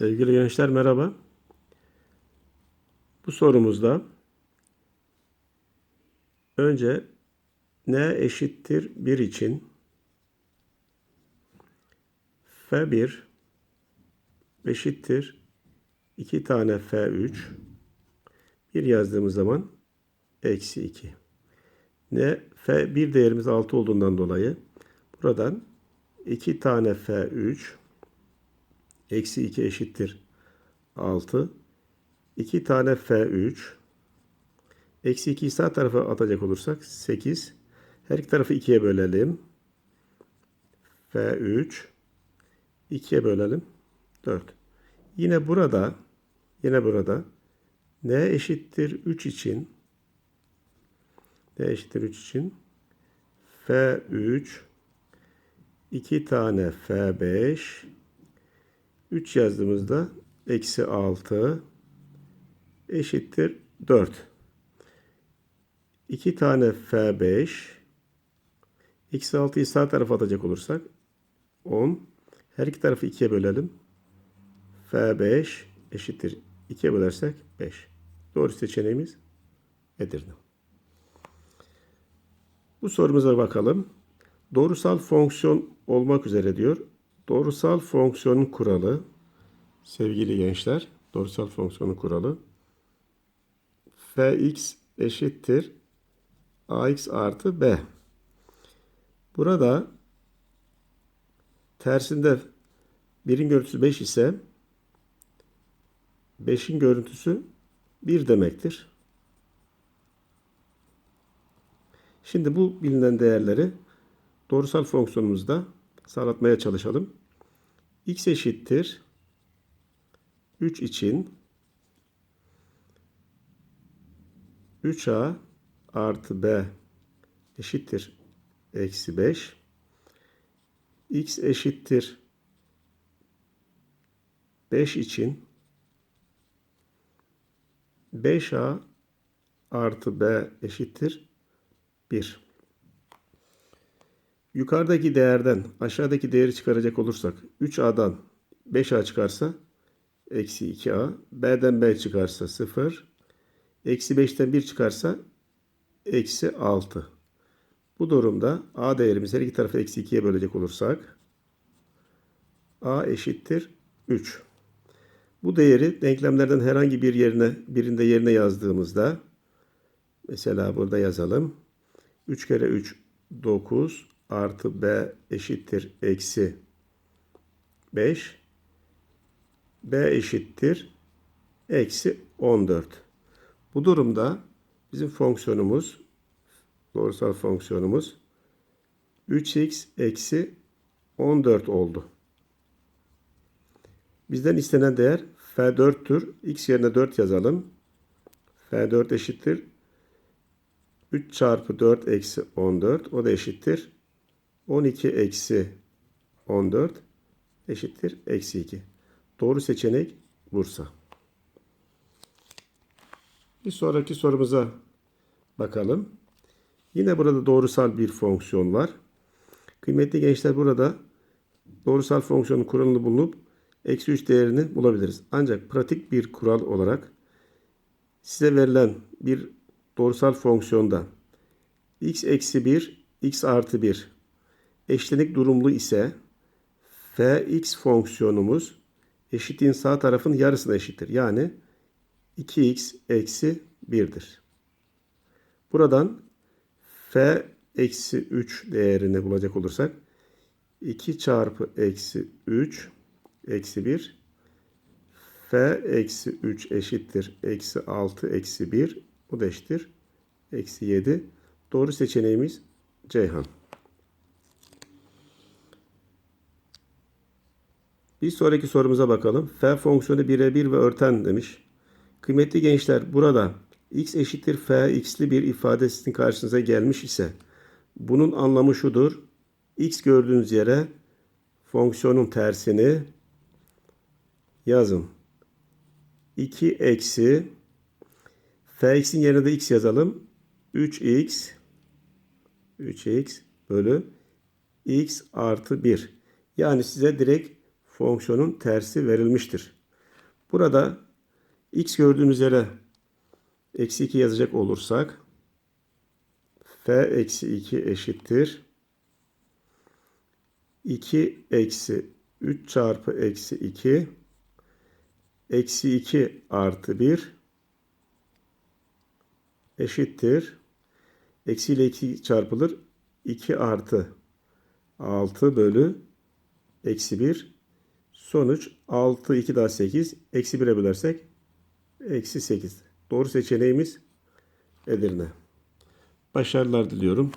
Sevgili gençler merhaba. Bu sorumuzda önce n eşittir 1 için f1 eşittir 2 tane f3 bir yazdığımız zaman eksi 2. Ne f1 değerimiz 6 olduğundan dolayı buradan 2 tane f3 Eksi 2 eşittir 6. 2 tane F3. Eksi 2'yi sağ tarafa atacak olursak 8. Her iki tarafı 2'ye bölelim. F3. 2'ye bölelim. 4. Yine burada yine burada n eşittir 3 için n eşittir 3 için F3 2 tane F5 3 yazdığımızda eksi 6 eşittir 4. 2 tane F5 eksi 6'yı sağ tarafa atacak olursak 10. Her iki tarafı 2'ye bölelim. F5 eşittir 2'ye bölersek 5. Doğru seçeneğimiz Edirne. Bu sorumuza bakalım. Doğrusal fonksiyon olmak üzere diyor. Doğrusal fonksiyonun kuralı sevgili gençler, doğrusal fonksiyonun kuralı fx eşittir ax artı b. Burada tersinde birin görüntüsü 5 ise 5'in görüntüsü 1 demektir. Şimdi bu bilinen değerleri doğrusal fonksiyonumuzda sağlatmaya çalışalım. x eşittir 3 için 3a artı b eşittir eksi 5 x eşittir 5 için 5a artı b eşittir 1. Yukarıdaki değerden aşağıdaki değeri çıkaracak olursak 3a'dan 5a çıkarsa eksi 2a. b'den b çıkarsa 0. Eksi 5'ten 1 çıkarsa eksi 6. Bu durumda a değerimizi her iki tarafı eksi 2'ye bölecek olursak a eşittir 3. Bu değeri denklemlerden herhangi bir yerine birinde yerine yazdığımızda mesela burada yazalım. 3 kere 3 9 artı b eşittir eksi 5. b eşittir eksi 14. Bu durumda bizim fonksiyonumuz doğrusal fonksiyonumuz 3x eksi 14 oldu. Bizden istenen değer f4'tür. x yerine 4 yazalım. f4 eşittir 3 çarpı 4 eksi 14 o da eşittir 12 eksi 14 eşittir eksi 2. Doğru seçenek Bursa. Bir sonraki sorumuza bakalım. Yine burada doğrusal bir fonksiyon var. Kıymetli gençler burada doğrusal fonksiyonun kuralını bulunup eksi 3 değerini bulabiliriz. Ancak pratik bir kural olarak size verilen bir doğrusal fonksiyonda x eksi 1, x artı 1 eşlenik durumlu ise fx fonksiyonumuz eşitliğin sağ tarafın yarısına eşittir. Yani 2x eksi 1'dir. Buradan f eksi 3 değerini bulacak olursak 2 çarpı eksi 3 eksi 1 f eksi 3 eşittir eksi 6 eksi 1 bu da eşittir eksi 7. Doğru seçeneğimiz Ceyhan. Bir sonraki sorumuza bakalım. F fonksiyonu birebir ve örten demiş. Kıymetli gençler burada x eşittir f x'li bir ifade sizin karşınıza gelmiş ise bunun anlamı şudur. x gördüğünüz yere fonksiyonun tersini yazın. 2 eksi fx'in yerine de x yazalım. 3x 3x bölü x artı 1. Yani size direkt fonksiyonun tersi verilmiştir. Burada x gördüğümüz yere eksi 2 yazacak olursak f eksi 2 eşittir. 2 eksi 3 çarpı eksi 2 eksi 2 artı 1 eşittir. Eksi ile 2 çarpılır. 2 artı 6 bölü eksi 1. Sonuç 6, 2 daha 8. Eksi 1'e bölersek eksi 8. Doğru seçeneğimiz Edirne. Başarılar diliyorum.